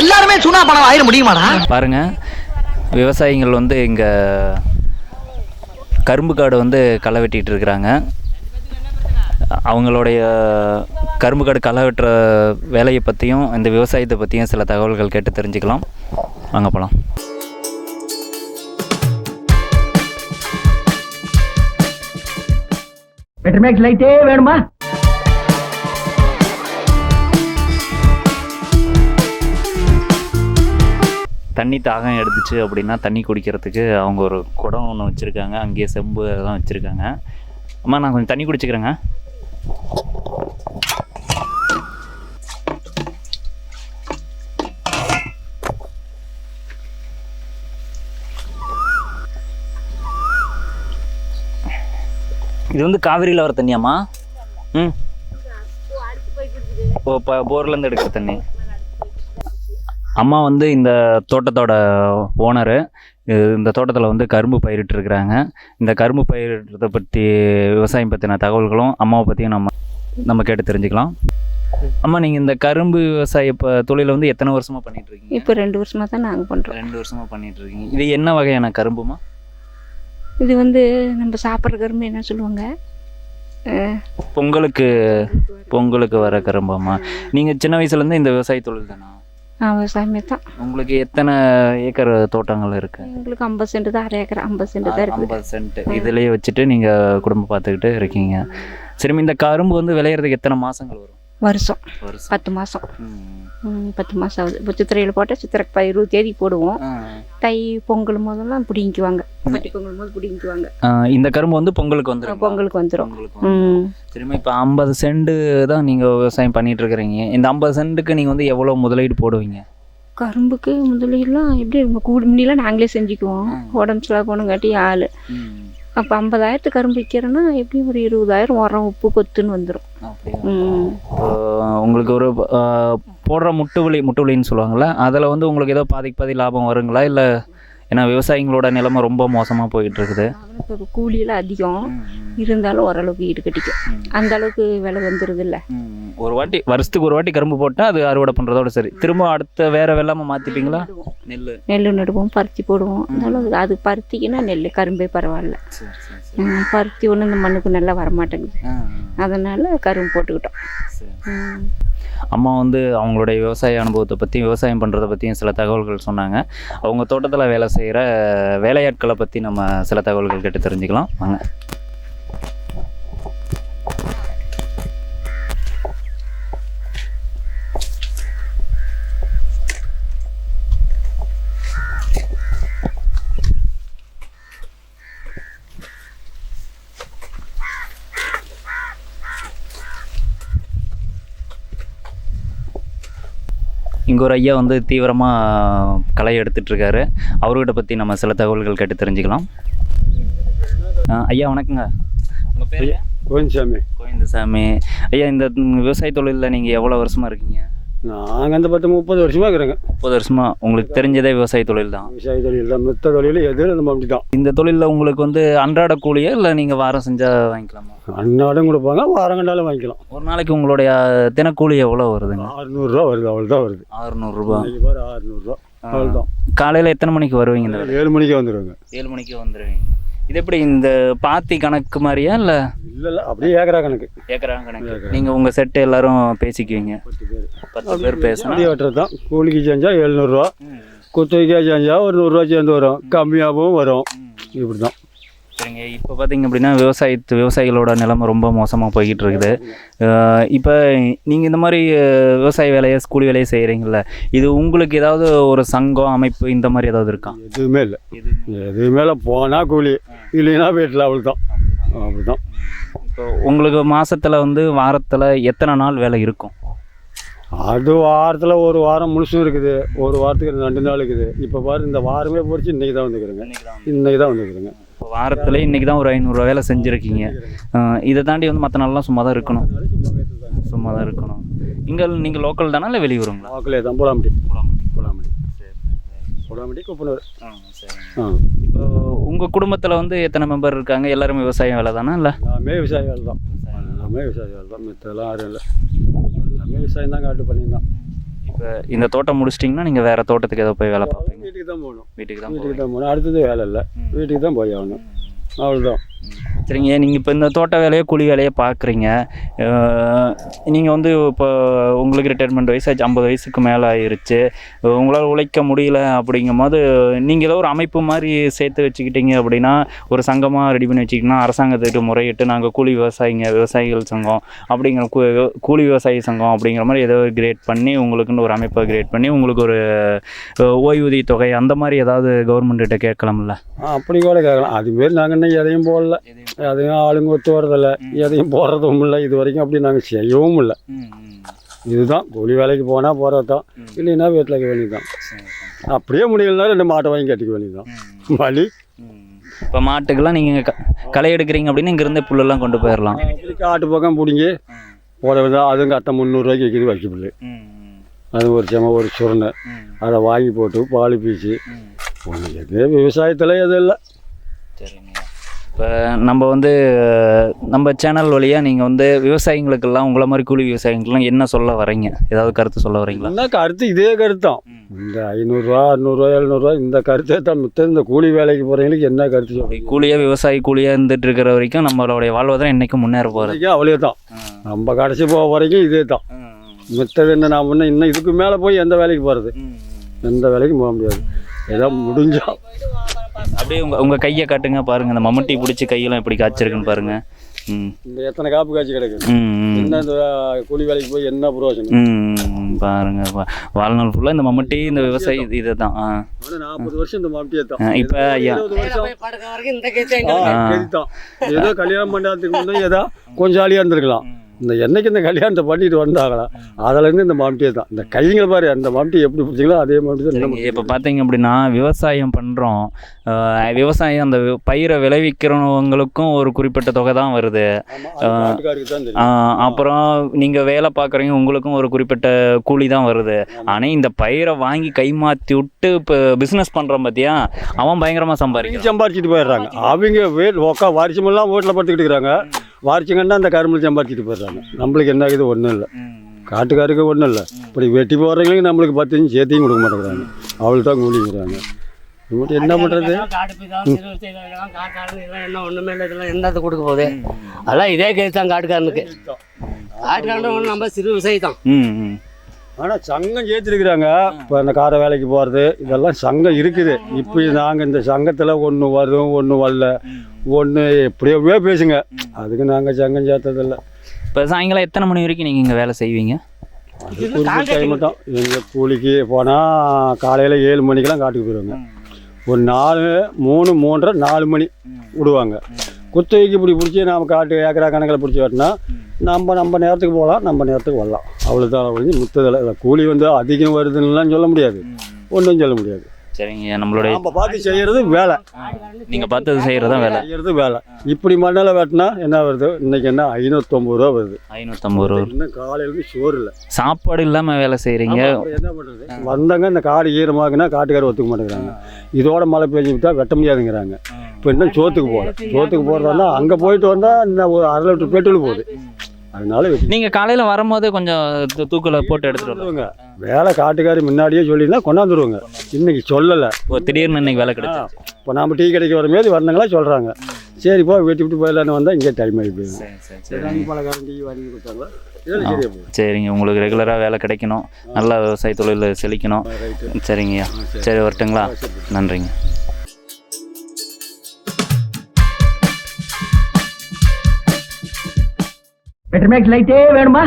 எல்லாருமே சுனா பணம் ஆயிட முடியுமாடா? பாருங்க விவசாயிகள் வந்து இங்கே கரும்பு காடு வந்து களை வெட்டிட்டு இருக்கிறாங்க. அவங்களுடைய கரும்பு காடு களை வெட்டுற வேலையை பற்றியும் இந்த விவசாயத்தை பற்றியும் சில தகவல்கள் கேட்டு தெரிஞ்சுக்கலாம். வாங்க போகலாம் பெட்ரமேக்ஸ் லைட்டே வேணுமா? தண்ணி தாகம் எடுத்துச்சு அப்படின்னா தண்ணி குடிக்கிறதுக்கு அவங்க ஒரு குடம் ஒன்று வச்சுருக்காங்க. அங்கேயே செம்பு எல்லாம் வச்சுருக்காங்க. அம்மா நான் கொஞ்சம் தண்ணி குடிச்சுக்கிறேங்க. இது வந்து காவிரியில் வர தண்ணியாம்மா? ம். ஓ இப்போ போர்லேருந்து எடுக்கிற தண்ணி. அம்மா வந்து இந்த தோட்டத்தோட ஓனரு இந்த தோட்டத்தில் வந்து கரும்பு பயிரிட்டு இருக்கிறாங்க. இந்த கரும்பு பயிரிடுறதை பற்றி விவசாயம் பற்றின தகவல்களும் அம்மாவை பற்றியும் நம்ம நம்ம கேட்டு தெரிஞ்சுக்கலாம். அம்மா நீங்கள் இந்த கரும்பு விவசாய இப்போ தொழிலை வந்து எத்தனை வருஷமாக பண்ணிட்டு இருக்கீங்க? இப்போ ரெண்டு வருஷமாக தான் நாங்கள் பண்ணுறோம் ரெண்டு வருஷமாக பண்ணிட்டு இருக்கீங்க. இது என்ன வகையான கரும்புமா இது வந்து நம்ம சாப்பிட்ற கரும்பு என்ன சொல்லுவாங்க? பொங்கலுக்கு பொங்கலுக்கு வர கரும்பாம்மா. நீங்கள் சின்ன வயசுலேருந்து இந்த விவசாய தொழில் தானா? ஆ, விவசாயமே தான். உங்களுக்கு எத்தனை ஏக்கர் தோட்டங்கள் இருக்குது எங்களுக்கு ஐம்பது சென்ட் தான் அரை ஏக்கர் ஐம்பது சென்ட் தான் இருக்குது. ஐம்பது சென்ட். இதுலயே வச்சுட்டு நீங்க குடும்பம் பார்த்துக்கிட்டு இருக்கீங்க. சரி இந்த கரும்பு வந்து விளையிறதுக்கு எத்தனை மாசங்கள் வரும்? வருஷம். பத்து மாதம். பத்து மாதம் ஆகுது. இப்போ சித்திரையில் போட்டால் சித்திரை ப- இருபது தேதி போடுவோம். தை பொங்கல் போதெல்லாம் பிடிங்கிக்குவாங்க. பட்டி பொங்கல் போது பிடிங்கிக்குவாங்க. இந்த கரும்பு வந்து பொங்கலுக்கு வந்துடும் பொங்கலுக்கு வந்துடும் சரிம்மா இப்போ ஐம்பது சென்ட் தான் நீங்க விவசாயம் பண்ணிட்டு இருக்கிறீங்க இந்த ஐம்பது சென்ட்டுக்கு நீங்க வந்து எவ்வளவு முதலீடு போடுவீங்க? கரும்புக்கு முதலீடுலாம் எப்படி கூடி முன்னிலாம் நாங்களே செஞ்சுக்குவோம். உடம்பு சில போனுங்காட்டி ஆள். அப்போ ஐம்பதாயிரத்து கரும்பு விற்கிறோன்னா எப்படியும் ஒரு இருபதாயிரம் உரம் உப்பு கொத்துன்னு வந்துடும் உங்களுக்கு ஒரு போடுற முட்டுவலி முட்டுவலின்னு சொல்லுவாங்கள்ல அதில் வந்து உங்களுக்கு ஏதோ பாதிக்கு பாதி லாபம் வருங்களா? இல்லை ஏன்னா விவசாயிங்களோட நிலைமை ரொம்ப மோசமாக போயிட்டு இருக்குது. இப்போ கூலியெல்லாம் அதிகம். இருந்தாலும் ஓரளவுக்கு ஈடு கட்டிக்கும் அந்த அளவுக்கு விலை வந்துடுது இல்லை. ஒரு வாட்டி வருஷத்துக்கு ஒரு வாட்டி கரும்பு போட்டால் அது அறுவடை பண்ணுறதோட சரி. திரும்ப அடுத்த வேற வெள்ளாம மாற்றிப்பீங்களா நெல் நெல் நடுவோம் பருத்தி போடுவோம். அதனால அது பருத்திக்குன்னா நெல் கரும்பே பரவாயில்ல. பருத்தி ஒன்று இந்த மண்ணுக்கு நல்லா வரமாட்டேங்குது. அதனால கரும்பு போட்டுக்கிட்டோம். அம்மா வந்து அவங்களுடைய விவசாய அனுபவத்தை பற்றி விவசாயம் பண்ணுறதை பற்றியும் சில தகவல்கள் சொன்னாங்க. அவங்க தோட்டத்தில் வேலை செய்கிற வேலையாட்களை பற்றி நம்ம சில தகவல்கள் கேட்டு தெரிஞ்சுக்கலாம். வாங்க. இங்கே ஒரு ஐயா வந்து தீவிரமாக களை எடுத்துட்டு இருக்காரு. அவர்கிட்ட பற்றி நம்ம சில தகவல்கள் கேட்டு தெரிஞ்சுக்கலாம். ஐயா வணக்கங்க. உங்கள் பேர்? கோவிந்தசாமி. கோவிந்தசாமி. ஐயா இந்த விவசாய தொழிலில் நீங்கள் எவ்வளோ வருஷமாக இருக்கீங்க? நாங்கள் அந்த பத்து முப்பது வருஷமாக இருக்கிறோங்க. முப்பது வருஷமா. உங்களுக்கு தெரிஞ்சதே விவசாய தொழில் தான். விவசாய தொழில் தான். மித்த தொழில் எது நம்ம அப்படி தான். இந்த தொழிலில் உங்களுக்கு வந்து அன்றாட கூலியா இல்லை நீங்கள் வாரம் செஞ்சால் வாங்கிக்கலாமா? அன்னாடும் கொடுப்பாங்க வாரம் கண்டாலும் வாங்கிக்கலாம். ஒரு நாளைக்கு உங்களுடைய தினக்கூலி எவ்வளோ வருதுங்க? ஆறுநூறுரூவா வருது அவ்வளோ தான் வருது பாரு ஆறுநூறுரூவா அவ்வளோ தான் காலையில் எத்தனை மணிக்கு வருவீங்க? ஏழு மணிக்கே வந்துடுவாங்க ஏழு மணிக்கு வந்துடுவீங்க இது எப்படி இந்த பாத்தி கணக்கு மாதிரியா இல்லை? இல்லை இல்லை அப்படியே ஏக்கரா கணக்கு. ஏக்கரா கணக்கு. நீங்கள் உங்கள் செட்டு எல்லாரும் பேசிக்குவீங்க. பத்து பேர். பேசணும் வெட்டுறது தான் கூலிக்கு செஞ்சால் எழுநூறுவா. குத்தகைக்கே செஞ்சால் ஒரு நூறுரூவா சேர்ந்து வரும். கம்மியாகவும் வரும். இப்படி தான் சரிங்க. இப்போ பார்த்தீங்க அப்படின்னா விவசாயத்து விவசாயிகளோட நிலைமை ரொம்ப மோசமாக போய்கிட்டு இருக்குது இப்போ நீங்கள் இந்த மாதிரி விவசாய வேலையை கூலி வேலையை செய்கிறீங்கள இது உங்களுக்கு ஏதாவது ஒரு சங்கம் அமைப்பு இந்த மாதிரி ஏதாவது இருக்கா? எதுவுமே இல்லை. இது எதுவுமே இல்லை. போனால் கூலி இல்லைன்னா வீட்டில் அவ்வளோ தான் அப்படி தான் இப்போ உங்களுக்கு மாசத்துல வந்து வாரத்தில் எத்தனை நாள் வேலை இருக்கும்? அது வாரத்தில் ஒரு வாரம் முழுசும் இருக்குது. ஒரு வாரத்துக்கு ரெண்டு நாள் இருக்குது. இப்போ பாரு இந்த வாரமே போச்சு இன்னைக்கு தான் வந்துக்கிறேங்க இன்னைக்கு தான் வந்துக்கிறேங்க இப்போ வாரத்தில் இன்றைக்கி தான் ஒரு ஐநூறுரூவா வேலை செஞ்சுருக்கீங்க. இதை தாண்டி வந்து மற்ற நாள்லாம் சும்மா தான் இருக்கணும். சும்மா தான் இருக்கணும். இங்கே நீங்கள் லோக்கல் தானே இல்லை வெளியூருங்களா? வாக்கிலே தான் போலாமட்டி போலாமட்டி போலாமட்டி ஆ சரி. ஆ. இப்போ உங்கள் குடும்பத்தில் வந்து எத்தனை மெம்பர் இருக்காங்க? எல்லாருமே விவசாயம் வேலை தானே இல்லை? எல்லாமே விவசாய வேலை தான். எல்லாமே விவசாய வேலை தான். மித்தெல்லாம் யாரும் இல்லை. எல்லாமே விவசாயம் தான் காட்டு பண்ணி தான். இப்போ இந்த தோட்டம் முடிச்சிட்டிங்கன்னா நீங்கள் வேறு தோட்டத்துக்கு ஏதோ போய் வேலை பார்ப்பீங்க. தான் போகணும். வீட்டுக்கு தான் போகணும். அடுத்தது வேலை இல்லை. வீட்டுக்கு தான் போய் ஆகணும். அவ்வளோதான் சரிங்க நீங்கள் இப்போ இந்த தோட்ட வேலையோ கூலி வேலையோ பார்க்குறீங்க. நீங்கள் வந்து இப்போ உங்களுக்கு ரிட்டையர்மெண்ட் வயசு ஐம்பது வயசுக்கு மேலே ஆயிருச்சு. உங்களால் உழைக்க முடியல அப்படிங்கும் போது நீங்கள் ஏதோ ஒரு அமைப்பு மாதிரி சேர்த்து வச்சுக்கிட்டீங்க அப்படின்னா ஒரு சங்கமாக ரெடி பண்ணி வச்சுக்கிட்டீங்கன்னா அரசாங்கத்துக்கு முறையிட்டு நாங்கள் கூலி விவசாயிங்க விவசாயிகள் சங்கம் அப்படிங்கிற கூ- கூலி விவசாயி சங்கம் அப்படிங்கிற மாதிரி ஏதோ கிரியேட் பண்ணி உங்களுக்குன்னு ஒரு அமைப்பை கிரியேட் பண்ணி உங்களுக்கு ஒரு ஓய்வூதிய தொகை அந்த மாதிரி ஏதாவது கவர்மெண்ட்டிட்ட கேட்கலாம்ல? அப்படி கூட கேட்கலாம். அதுமாரி நாங்கள் இன்னும் எதையும் போடல. எதையும் ஆளுங்க ஒத்து வரதில்ல எதையும் போடுறதும் இல்லை. இது வரைக்கும் அப்படி நாங்கள் செய்யவும் இல்லை. இதுதான் கூலி வேலைக்கு போனால் போகிறது தான் இல்லைன்னா வீட்டில் இருக்க வேண்டியது தான் அப்படியே முடியலனா ரெண்டு மாட்டை வாங்கி கட்டிக்க வேண்டியது தான் வலி. இப்போ மாட்டுக்கெல்லாம் நீங்கள் களை எடுக்கிறீங்க அப்படின்னா இங்கேருந்தே புல்லெல்லாம் கொண்டு போயிடலாம் காட்டு பக்கம் பிடிங்கி போட தான் அதுவும் கட்ட முந்நூறுரூவாய்க்கு விற்கிது வைக்கப்பில்லை அது ஒரு செம ஒரு சுருணை அதை வாங்கி போட்டு பால் பீச்சு. ஒன்று எது? விவசாயத்தில் எதுவும் இல்லை. சரிங்க. இப்போ நம்ம வந்து நம்ம சேனல் வழியாக நீங்கள் வந்து விவசாயிங்களுக்கெல்லாம் உங்களை மாதிரி கூலி விவசாயிகளுக்கெல்லாம் என்ன சொல்ல வரீங்க ஏதாவது கருத்து சொல்ல வரீங்களா என்ன கருத்து? இதே கருத்து தான். இந்த ஐநூறுரூவா அறநூறுவா எழுநூறுவா இந்த கருத்தை தான் மித்த இந்த கூலி வேலைக்கு போகிறவங்களுக்கு என்ன கருத்து சொல்றீங்க? கூலியாக விவசாயி கூலியாக இருந்துட்டு இருக்கிற வரைக்கும் நம்மளுடைய வாழ்வாதாரம் என்றைக்கும் முன்னேற போகிறது அவ்வளோ தான். நம்ம கடைசி போக வரைக்கும் இதே தான். மித்தது என்ன நான் இன்னும் இன்னும் இதுக்கு மேலே போய் எந்த வேலைக்கு போகிறது எந்த வேலைக்கும் போக முடியாது. ஏதோ முடிஞ்சா. அப்படியே உங்கள் உங்கள் கையை காட்டுங்க பாருங்கள் இந்த மம்முட்டி பிடிச்சி கையெல்லாம் எப்படி காய்ச்சிருக்குன்னு பாருங்கள் ம். இந்த எத்தனை காப்பு காய்ச்சி ம். என்ன இந்த கூலி வேலைக்கு போய் என்ன பிரயோஜனம் ம் பாருங்க வா- வாழ்நாள் ஃபுல்லாக இந்த மம்முட்டி இந்த விவசாயி இது தான். நாற்பது வருஷம் இந்த மாப்பிட்டியே தான். இப்ப ஐயா. ஏதோ கல்யாணம் பண்ணாததுக்கு முன்னே ஏதோ கொஞ்சம் ஜாலியாக இருந்திருக்கலாம். இந்த என்னைக்கு இந்த கல்யாணத்தை பண்ணிட்டு வந்தாங்களா? அதுலேருந்து இந்த மாம்பிட்டியே தான். இந்த கைங்களை பாரு அந்த மாம்பிட்டி எப்படி பிடிச்சிங்களோ அதே மாம்பிட்டி தான் இப்போ பார்த்தீங்க அப்படின்னா விவசாயம் பண்ணுறோம் விவசாயம் அந்த பயிரை விளைவிக்கிறவங்களுக்கும் ஒரு குறிப்பிட்ட தொகை தான் வருது. அப்புறம் நீங்கள் வேலை பார்க்குறீங்க உங்களுக்கும் ஒரு குறிப்பிட்ட கூலி தான் வருது. ஆனால் இந்த பயிரை வாங்கி கை மாற்றி விட்டு இப்போ பிஸ்னஸ் பண்ணுறோம் பார்த்தியா அவன் பயங்கரமாக சம்பாதிக்கிறான். சம்பாரிச்சிட்டு போயிடுறாங்க. அவங்க வீ உக்கா வாரிசமெல்லாம் வீட்டில் படுத்துக்கிட்டு இருக்கிறாங்க. வாரிச்சுங்கன்னா அந்த கரும்பு சம்பாரிச்சிட்டு போயிடுறாங்க. நம்மளுக்கு என்ன இது ஒன்றும் இல்லை. காட்டுக்காருக்கு ஒன்றும் இல்லை. இப்படி வெட்டி போடுறவங்களுக்கு நம்மளுக்கு பத்து சேர்த்தியும் கொடுக்க மாட்டேங்கிறாங்க. அவள் தான் கூலிங்கிறாங்க மட்டும் என்ன பண்ணுறது என்ன ஒண்ணுமே இல்லை. இதெல்லாம் என்னத்தை கொடுக்க போகுது? அதெல்லாம் இதே கேஸ் தான் காட்டுக்காரனுக்கு. காட்டுக்காரன் நம்ம சிறு விவசாயி தான். ஆனால் சங்கம் சேர்த்துருக்குறாங்க இப்போ இந்த கார வேலைக்கு போகிறது இதெல்லாம் சங்கம் இருக்குது. இப்போ நாங்கள் இந்த சங்கத்தில் ஒன்று வரும் ஒன்று வரல. ஒன்று எப்படியோ பேசுங்க. அதுக்கு நாங்கள் சங்கம் சேர்த்ததில்ல இப்போ சாயங்காலம் எத்தனை மணி வரைக்கும் நீங்கள் இங்கே வேலை செய்வீங்க? டைம் தான் எங்கள் கூலிக்கு போனால் காலையில் ஏழு மணிக்கெல்லாம் காட்டுக்கு போயிடுவாங்க. ஒரு நாலு மூணு மூன்றரை நாலு மணி விடுவாங்க. குத்தகைக்கு இப்படி பிடிச்சி நாம் காட்டு ஏக்கரா கணக்கில் பிடிச்சி வெட்டினா நம்ம நம்ம நேரத்துக்கு போகலாம் நம்ம நேரத்துக்கு வரலாம். அவ்வளோதான் ஒழிஞ்சு முத்ததில் கூலி வந்து அதிகம் வருதுன்னுலாம் சொல்ல முடியாது. ஒன்றும் சொல்ல முடியாது. சரிங்க நம்மளுடைய நம்ம பார்த்து செய்கிறது வேலை. நீங்கள் பார்த்தது செய்கிறதா வேலை. செய்கிறது வேலை. இப்படி மண்ணில் வெட்டினா என்ன வருது? இன்னைக்கு என்ன? ஐநூற்றம்பது ரூபா வருது. ஐநூற்றம்பது ரூபா இன்னும் காலையிலேருந்து சோறு இல்லை. சாப்பாடு இல்லாமல் வேலை செய்கிறீங்க என்ன பண்ணுறது வந்தாங்க இந்த காடு ஈரமாகுனா காட்டுக்காரர் ஒத்துக்க மாட்டேங்கிறாங்க. இதோட மழை பெஞ்சு விட்டா வெட்ட முடியாதுங்கிறாங்க. இப்போ இன்னும் சோத்துக்கு போகல. சோத்துக்கு போகிறதா அங்கே போயிட்டு வந்தால் இன்னும் ஒரு அரை லிட்டர் பெட்ரோல் போகுது. அதனால நீங்கள் காலையில் வரும்போது கொஞ்சம் தூ- தூக்குல போட்டு எடுத்துகிட்டு வரலாம். வந்துருவாங்க வேலை காட்டுக்காரி முன்னாடியே சொல்லியிருந்தா கொண்டாந்துருவாங்க. இன்னைக்கு சொல்லலை. ஓ திடீர்னு இன்னைக்கு வேலை கிடைச்சிருச்சு. இப்போ நாம டீ கடைக்கு வரும்போது வந்தாங்களா சொல்கிறாங்க சரி போ வெட்டி விட்டு போயிடலான்னு வந்தால் இங்கே டைம் ஆகி போயிடுது சரி சரி சரி. சரி அஞ்சு பழக்காரன் டீ வாங்கி கொடுத்தாங்களா? இதெல்லாம் சரியா போகுது. சரிங்க. உங்களுக்கு ரெகுலராக வேலை கிடைக்கணும். நல்லா விவசாய தொழில் செழிக்கணும். சரிங்கய்யா. சரி. வரட்டுங்களா? நன்றிங்க. ரிமேக் லைட்டே வேணுமா?